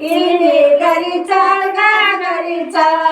चल घरी चल घरी चल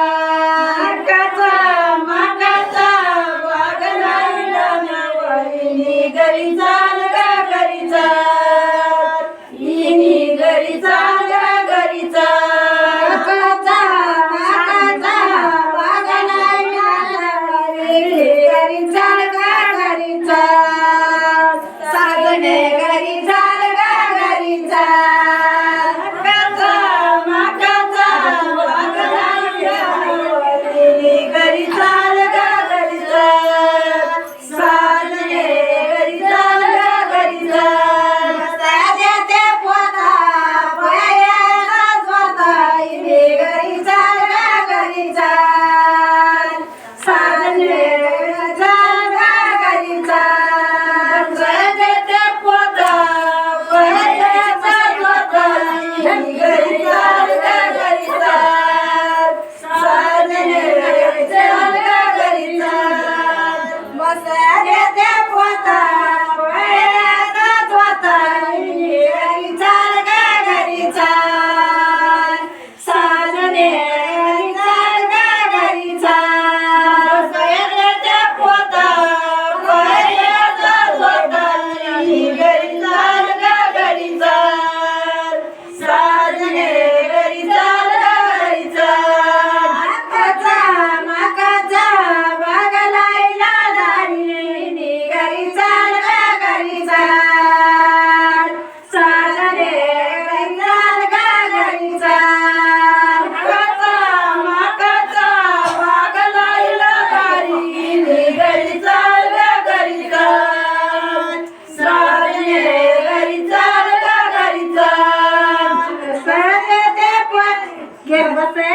ઘેર બસે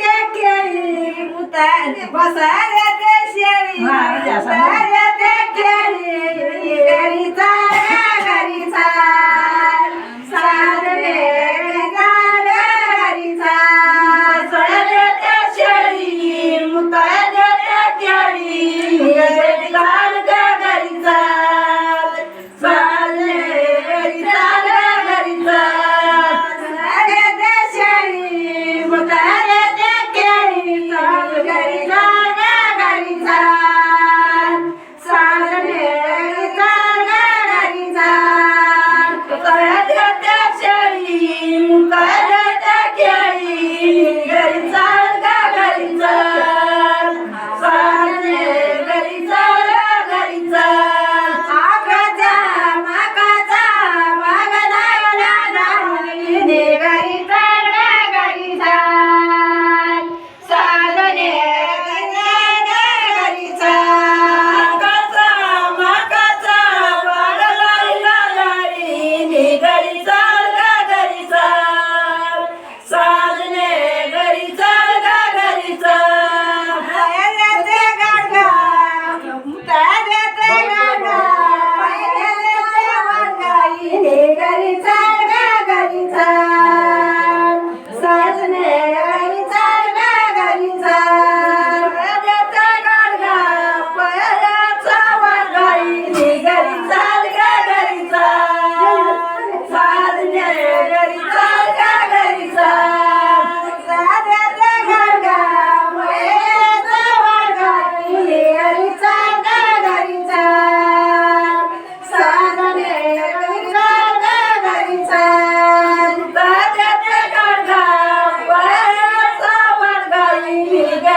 તે કેરી ઉતારે બસારે તે શેરી ઉતારે તે કેરી.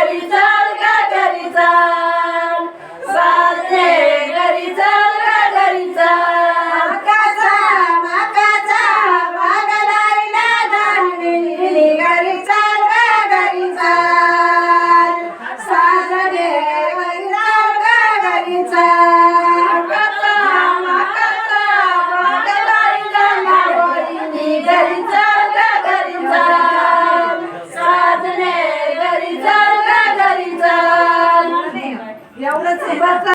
realizar.